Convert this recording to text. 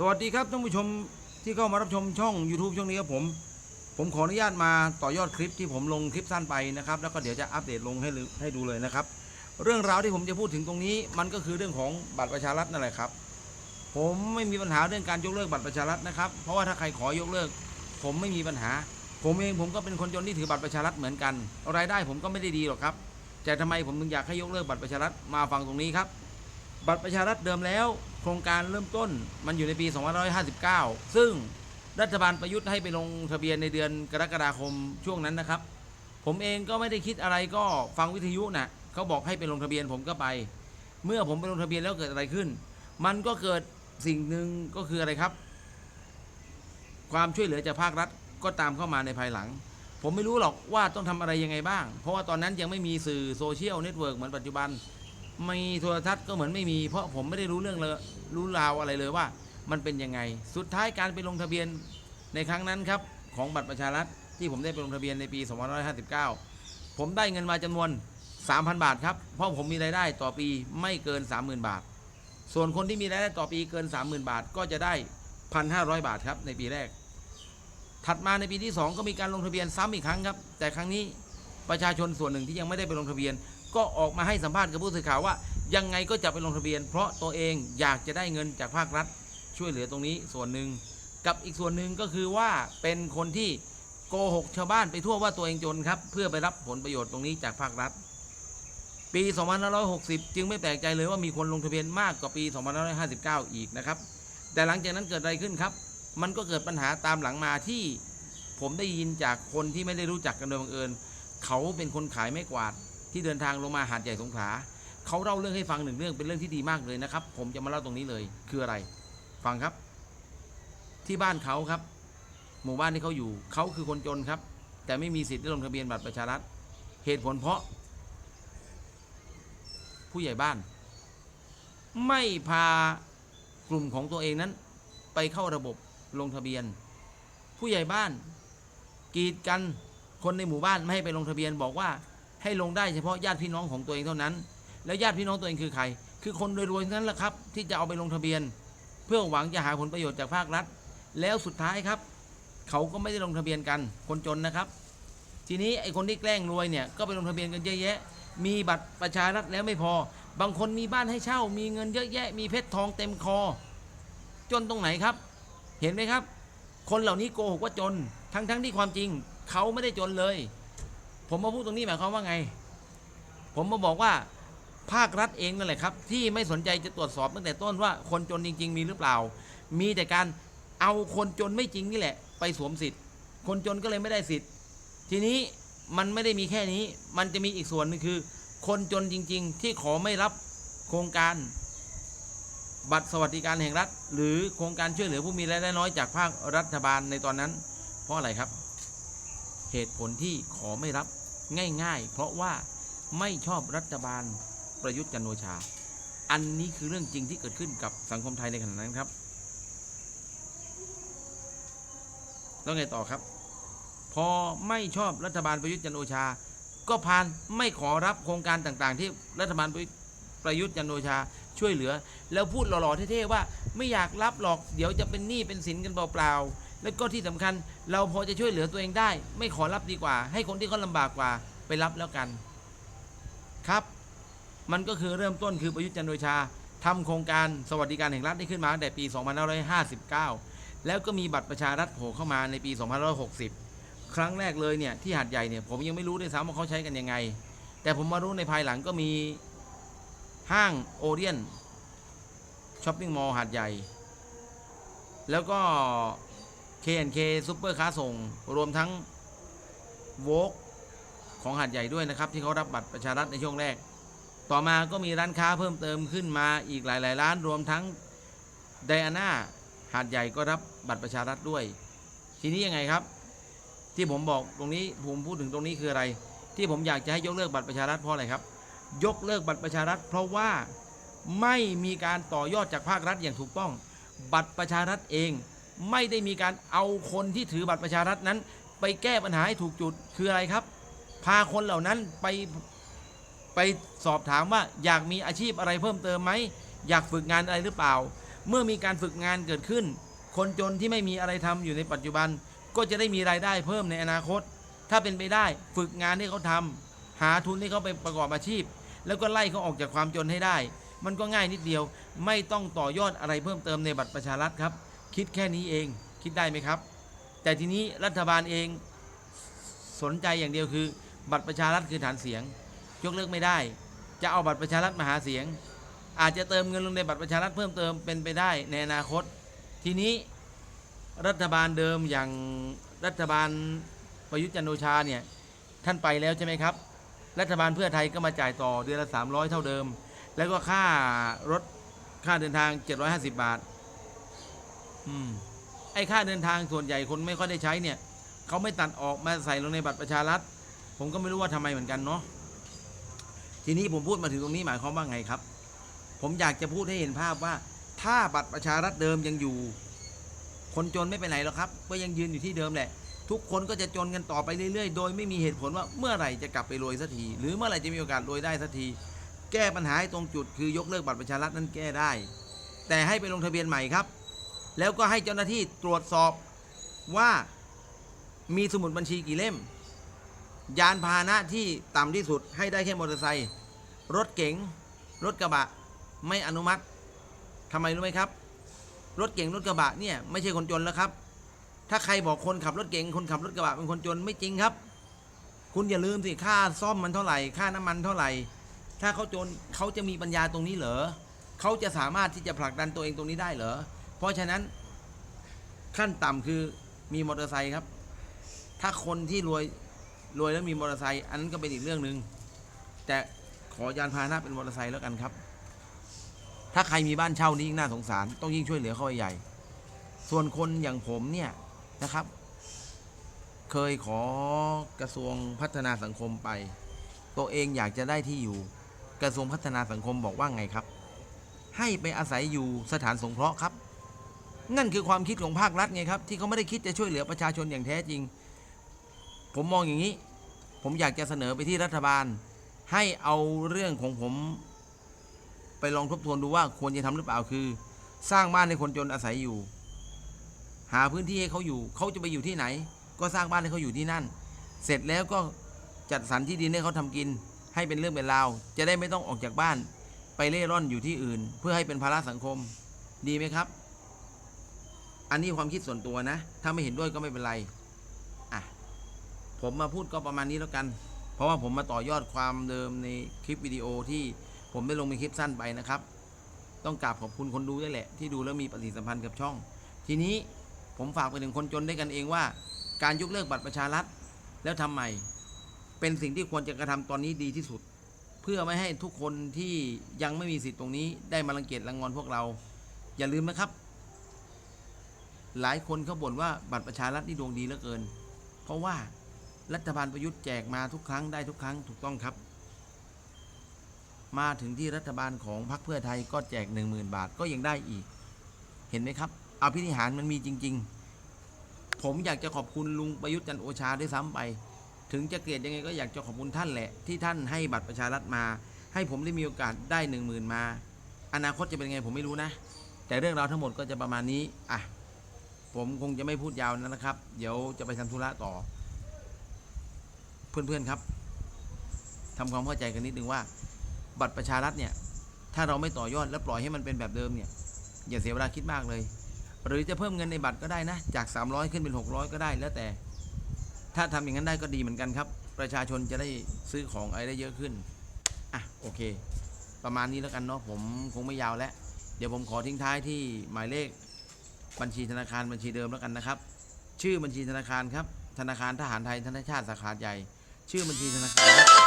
สวัสดีครับท่านผู้ชมที่เข้ามารับชมช่อง YouTube ช่องนี้ครับผม ผมขออนุญาตมาต่อยอดคลิปที่ผมลงคลิปสั้นไปนะครับแล้วก็เดี๋ยวจะอัปเดตลงให้ให้ดูเลยนะครับ เรื่องราวที่ผมจะพูดถึงตรงนี้ มันก็คือเรื่องของบัตรประชารัฐนั่นแหละครับ ผมไม่มีปัญหาเรื่องการยกเลิกบัตรประชารัฐนะครับ เพราะว่าถ้าใครขอยกเลิก ผมไม่มีปัญหา ผมเองผมก็เป็นคนจนที่ถือบัตรประชารัฐเหมือนกันรายได้ผมก็ไม่ได้ดีหรอกครับแต่ทำไมผมถึงอยากให้ยกเลิกบัตรประชารัฐมาฟังตรงนี้ครับ บัตรประชารัฐเดิมแล้ว ครงการเริ่มต้นมันอยู่ในปี 2559 ซึ่งรัฐบาลประยุทธ์ให้ไปลงทะเบียนในเดือนกรกฎาคมช่วงนั้นนะครับ ผมเองก็ไม่ได้คิดอะไรก็ฟังวิทยุนะ่ะเขาบอกให้ไปลงทะเบียนผมก็ไป เมื่อผมไปลงทะเบียนแล้วเกิดอะไรขึ้น มันก็เกิดสิ่งหนึ่งก็คืออะไรครับ ความช่วยเหลือจากภาครัฐก็ตามเข้ามาในภายหลัง ผมไม่รู้หรอกว่าต้องทำอะไรยังไงบ้าง เพราะว่าตอนนั้นยังไม่มีสื่อโซเชียลเน็ตเวิร์กเหมือนปัจจุบัน มีโทรทัศน์ก็เหมือนไม่มี เพราะผมไม่ได้รู้เรื่องเลยรู้ราวอะไรเลยว่า มันเป็นยังไง สุดท้ายการไปลงทะเบียนในครั้งนั้นครับของบัตรประชารัฐที่ผมได้ไปลงทะเบียนในปี 2559 ผมได้เงินมาจำนวน 3,000 บาทครับ เพราะผมมีรายได้ต่อปีไม่เกิน 30,000 บาท ส่วนคนที่มีรายได้ต่อปีเกิน 30,000 บาท ก็จะได้ 1,500 บาทครับในปีแรก ถัดมาในปีที่ 2 ก็มีการลงทะเบียนซ้ำอีกครั้งครับ แต่ครั้งนี้ประชาชนส่วนหนึ่งที่ยังไม่ได้ไปลงทะเบียน ก็ออกมาให้สัมภาษณ์กับผู้สื่อข่าวว่า ยังไงก็จะไปลงทะเบียน เพราะตัวเองอยากจะได้เงินจากภาครัฐ ช่วยเหลือตรงนี้ส่วนหนึ่งกับอีกส่วนหนึ่งก็คือว่าเป็นคนที่โกหกชาวบ้านไปทั่วว่าตัวเองจนครับ เพื่อไปรับผลประโยชน์ตรงนี้จากภาครัฐ ปี 2560 จึงไม่แปลกใจเลยว่ามีคนลงทะเบียนมากกว่าปี 2559 อีกนะครับ แต่หลังจากนั้นเกิดอะไรขึ้นครับ มันก็เกิดปัญหาตามหลังมาที่ผมได้ยินจากคนที่ไม่ได้รู้จักกันโดยบังเอิญ เขาเป็นคนขายไม้กวาด ที่เดินทางลงมาหาดใหญ่สงขลาเขาเล่าเรื่องให้ฟังหนึ่งเรื่องเป็นเรื่องที่ดีมากเลยนะครับ ผมจะมาเล่าตรงนี้เลยคืออะไร ฟังครับ ที่บ้านเขาครับ หมู่บ้านที่เขาอยู่เขาคือคนจนครับ แต่ไม่มีสิทธิ์ได้ลงทะเบียนบัตรประชารัฐเหตุผลเพราะ ผู้ใหญ่บ้าน ไม่พากลุ่มของตัวเองนั้น ไปเข้าระบบลงทะเบียน ผู้ใหญ่บ้านกีดกันคนในหมู่บ้านไม่ให้ไปลงทะเบียนบอกว่า ให้ลงได้เฉพาะญาติพี่น้องของตัวเองเท่านั้น แล้วญาติพี่น้องตัวเองคือใคร คือคนรวยๆนั้นแหละครับ ที่จะเอาไปลงทะเบียน เพื่อหวังจะหาผลประโยชน์จากภาครัฐ แล้วสุดท้ายครับ เขาก็ไม่ได้ลงทะเบียนกันคนจนนะครับ ทีนี้ไอ้คนที่แกล้งรวยเนี่ยก็ไปลงทะเบียนกันเยอะแยะ มีบัตรประชารัฐแล้วไม่พอ บางคนมีบ้านให้เช่า มีเงินเยอะแยะ มีเพชรทองเต็มคอ จนตรงไหนครับ เห็นไหมครับ คนเหล่านี้โกหกว่าจน ทั้งๆทที่ความจริง เขาไม่ได้จนเลย ผมมาพูดตรงนี้หมายความว่าไง ผมมาบอกว่าภาครัฐเองนั่นแหละครับ ที่ไม่สนใจจะตรวจสอบตั้งแต่ต้นว่าคนจนจริง ๆ มีหรือเปล่า มีแต่การเอาคนจนไม่จริงนี่แหละ ไปสวมสิทธิ์ คนจนก็เลยไม่ได้สิทธิ์ ทีนี้มันไม่ได้มีแค่นี้ มันจะมีอีกส่วนนึงคือ คนจนจริง ๆ ที่ขอไม่รับโครงการ บัตรสวัสดิการแห่งรัฐ หรือโครงการช่วยเหลือผู้มีรายได้น้อยจากภาครัฐบาลในตอนนั้น เพราะอะไรครับ เหตุผลที่ขอไม่รับง่ายๆ เพราะว่าไม่ชอบรัฐบาลประยุทธ์จันโอชา อันนี้คือเรื่องจริงที่เกิดขึ้นกับสังคมไทยในขณะนั้นครับ แล้วไงต่อครับ พอไม่ชอบรัฐบาลประยุทธ์จันโอชา ก็พานไม่ขอรับโครงการต่างๆ ที่รัฐบาลประยุทธ์จันโอชาช่วยเหลือ แล้วพูดหล่อๆเท่ๆว่า ไม่อยากรับหรอกเดี๋ยวจะเป็นหนี้เป็นสินกันเปล่าๆ แล้วก็ที่สำคัญเราพอจะช่วยเหลือตัวเองได้ ไม่ขอรับดีกว่า ให้คนที่เขาลำบากกว่าไปรับแล้วกัน ครับ มันก็คือเริ่มต้นคือประยุทธ์จันทร์โอชาทำโครงการสวัสดิการแห่งรัฐได้ขึ้นมาตั้งแต่ปี 2559 แล้วก็มีบัตรประชารัฐโผล่เข้ามาในปี 2560 ครั้งแรกเลยเนี่ยที่หาดใหญ่เนี่ยผมยังไม่รู้ด้วยซ้ำว่าเขาใช้กันยังไง แต่ผมมารู้ในภายหลังก็มีห้างโอเดียนช้อปปิ้งมอลล์หาดใหญ่ แล้วก็ K&K ซุปเปอร์ค้าส่ง รวมทั้งโวกของหาดใหญ่ด้วยนะครับ ที่เขารับบัตรประชารัฐในช่วงแรก ต่อมาก็มีร้านค้าเพิ่มเติมขึ้นมาอีกหลาย ๆ ร้านรวมทั้งไดอาน่าหาดใหญ่ก็รับบัตรประชารัฐด้วย ทีนี้ยังไงครับ ที่ผมบอกตรงนี้ผมพูดถึงตรงนี้คืออะไร ที่ผมอยากจะให้ยกเลิกบัตรประชารัฐเพราะอะไรครับ ยกเลิกบัตรประชารัฐ เพราะว่าไม่มีการต่อยอดจากภาครัฐอย่างถูกต้อง บัตรประชารัฐเอง ไม่ได้มีการเอาคนที่ถือบัตรประชารัฐนั้น ไปแก้ปัญหาให้ถูกจุดคืออะไรครับ พาคนเหล่านั้นไปไปสอบถามว่าอยากมีอาชีพอะไรเพิ่มเติมไหมอยากฝึกงานอะไรหรือเปล่า เมื่อมีการฝึกงานเกิดขึ้น คนจนที่ไม่มีอะไรทำอยู่ในปัจจุบัน ก็จะได้มีรายได้เพิ่มในอนาคต ถ้าเป็นไปได้ฝึกงานให้เขาทำหาทุนให้เขาไปประกอบอาชีพ แล้วก็ไล่เขาออกจากความจนให้ได้ มันก็ง่ายนิดเดียว ไม่ต้องต่อยอดอะไรเพิ่มเติมในบัตรประชารัฐครับ คิดแค่นี้เองคิดได้ไหมครับ แต่ทีนี้รัฐบาลเองสนใจอย่างเดียวคือ บัตรประชารัฐคือฐานเสียง ยกเลิกไม่ได้ จะเอาบัตรประชารัฐมาหาเสียง อาจจะเติมเงินลงในบัตรประชารัฐเพิ่มเติมเป็นไปได้ในอนาคต ทีนี้รัฐบาลเดิมอย่างรัฐบาลประยุทธ์จันโอชาเนี่ยท่านไปแล้วใช่ไหมครับ รัฐบาลเพื่อไทยก็มาจ่ายต่อเดือนละ 300 เท่าเดิม แล้วก็ค่ารถค่าเดินทาง 750 บาท อืมไอ้ค่าเดินทางส่วนใหญ่คนไม่ค่อยได้ใช้เนี่ยเขาไม่ตัดออกมาใส่ลงในบัตรประชารัฐ ผมก็ไม่รู้ว่าทำไมเหมือนกันเนาะทีนี้ผมพูดมาถึงตรงนี้หมายความว่าไงครับ ผมอยากจะพูดให้เห็นภาพว่า ถ้าบัตรประชารัฐเดิมยังอยู่ คนจนไม่ไปไหนหรอกครับ ก็ยังยืนอยู่ที่เดิมแหละ ทุกคนก็จะจนกันต่อไปเรื่อยๆ โดยไม่มีเหตุผลว่าเมื่อไหร่จะกลับไปรวยสักที หรือเมื่อไหร่จะมีโอกาสรวยได้สักที แก้ปัญหาให้ตรงจุดคือยกเลิกบัตรประชารัฐนั้นแก้ได้ แต่ให้ไปลงทะเบียนใหม่ครับ แล้วก็ให้เจ้าหน้าที่ตรวจสอบว่ามีสมุดบัญชีกี่เล่ม ยานพาหนะที่ต่ำที่สุดให้ได้แค่มอเตอร์ไซค์รถเก๋งรถกระบะไม่อนุมัติทำไมรู้ไหมครับ รถเก๋งรถกระบะเนี่ยไม่ใช่คนจนแล้วครับ ถ้าใครบอกคนขับรถเก๋งคนขับรถกระบะเป็นคนจนไม่จริงครับ คุณอย่าลืมสิค่าซ่อมมันเท่าไหร่ค่าน้ำมันเท่าไหร่ ถ้าเขาจนเขาจะมีปัญญาตรงนี้เหรอเขาจะสามารถที่จะผลักดันตัวเองตรงนี้ได้เหรอ เพราะฉะนั้นขั้นต่ำคือมีมอเตอร์ไซค์ครับ ถ้าคนที่รวยรวยแล้วมีมอเตอร์ไซค์อันนั้นก็เป็นอีกเรื่องหนึ่งแต่ขอยานพาหนะเป็นมอเตอร์ไซค์แล้วกันครับ ถ้าใครมีบ้านเช่านี่ยิ่งน่าสงสาร ต้องยิ่งช่วยเหลือเขาไปใหญ่ ส่วนคนอย่างผมเนี่ยนะครับ เคยขอกระทรวงพัฒนาสังคมไป ตัวเองอยากจะได้ที่อยู่ กระทรวงพัฒนาสังคมบอกว่าไงครับ ให้ไปอาศัยอยู่สถานสงเคราะห์ครับ นั่นคือความคิดของภาครัฐไงครับ ที่เขาไม่ได้คิดจะช่วยเหลือประชาชนอย่างแท้จริง ผมมองอย่างนี้ ผมอยากจะเสนอไปที่รัฐบาล ให้เอาเรื่องของผม ไปลองทบทวนดูว่าควรจะทำหรือเปล่าคือ สร้างบ้านให้คนจนอาศัยอยู่ หาพื้นที่ให้เขาอยู่ เขาจะไปอยู่ที่ไหน ก็สร้างบ้านให้เขาอยู่ที่นั่น เสร็จแล้วก็จัดสรรที่ดินให้เขาทำกิน ให้เป็นเรื่องเป็นราวจะได้ไม่ต้องออกจากบ้าน ไปเล่ร่อนอยู่ที่อื่น เพื่อให้เป็นภาระสังคม ดีไหมครับ อันนี้ความคิดส่วนตัวนะ ถ้าไม่เห็นด้วยก็ไม่เป็นไร อะ ผมมาพูดก็ประมาณนี้แล้วกัน เพราะว่าผมมาต่อยอดความเดิมในคลิปวิดีโอที่ผมได้ลงเป็นคลิปสั้นไปนะครับ ต้องกราบขอบคุณคนดูด้วยแหละ ที่ดูแล้วมีปฏิสัมพันธ์กับช่อง ทีนี้ผมฝากไปถึงคนจนด้วยกันเองว่า การยกเลิกบัตรประชารัฐแล้วทำใหม่ เป็นสิ่งที่ควรจะกระทำตอนนี้ดีที่สุด เพื่อไม่ให้ทุกคนที่ยังไม่มีสิทธิ์ตรงนี้ได้มารังเกียจรังงอนพวกเรา อย่าลืมนะครับ หลายคนเขาบ่นว่าบัตรประชารัฐนี่ดวงดีเหลือเกิน เพราะว่ารัฐบาลประยุทธ์แจกมาทุกครั้งได้ทุกครั้งถูกต้องครับ มาถึงที่รัฐบาลของพรรคเพื่อไทยก็แจก 1 0,000 บาทก็ยังได้อีก เห็นไหมครับเอาพิธิหารมันมีจริง ๆ ผมอยากจะขอบคุณลุงประยุทธ์จันโอชาด้วยซ้ำไป ถึงจะเกลียดยังไงก็อยากจะขอบคุณท่านแหละ ที่ท่านให้บัตรประชารัฐมา ให้ผมได้มีโอกาสได้หนึ่งหมื่นมา อนาคตจะเป็นไงผมไม่รู้นะ แต่เรื่องราวทั้งหมดก็จะประมาณนี้อะ ผมคงจะไม่พูดยาวนะครับ เดี๋ยวจะไปทำธุระต่อ เพื่อนๆครับทำความเข้าใจกันนิดนึงว่า บัตรประชารัฐเนี่ย ถ้าเราไม่ต่อยอดและปล่อยให้มันเป็นแบบเดิมเนี่ยอย่าเสียเวลาคิดมากเลย หรือจะเพิ่มเงินในบัตรก็ได้นะ จาก 300 ขึ้นเป็น 600 ก็ได้แล้วแต่ ถ้าทำอย่างนั้นได้ก็ดีเหมือนกันครับ ประชาชนจะได้ซื้อของอะไรได้เยอะขึ้นอะโอเค ประมาณนี้แล้วกันเนาะผมคงไม่ยาวแล้ว เดี๋ยวผมขอทิ้งท้ายที่หมายเลข บัญชีธนาคารบัญชีเดิมแล้วกันนะครับ ชื่อบัญชีธนาคารครับ ธนาคารทหารไทยธนชาติสาขาใหญ่ ชื่อบัญชีธนาคาร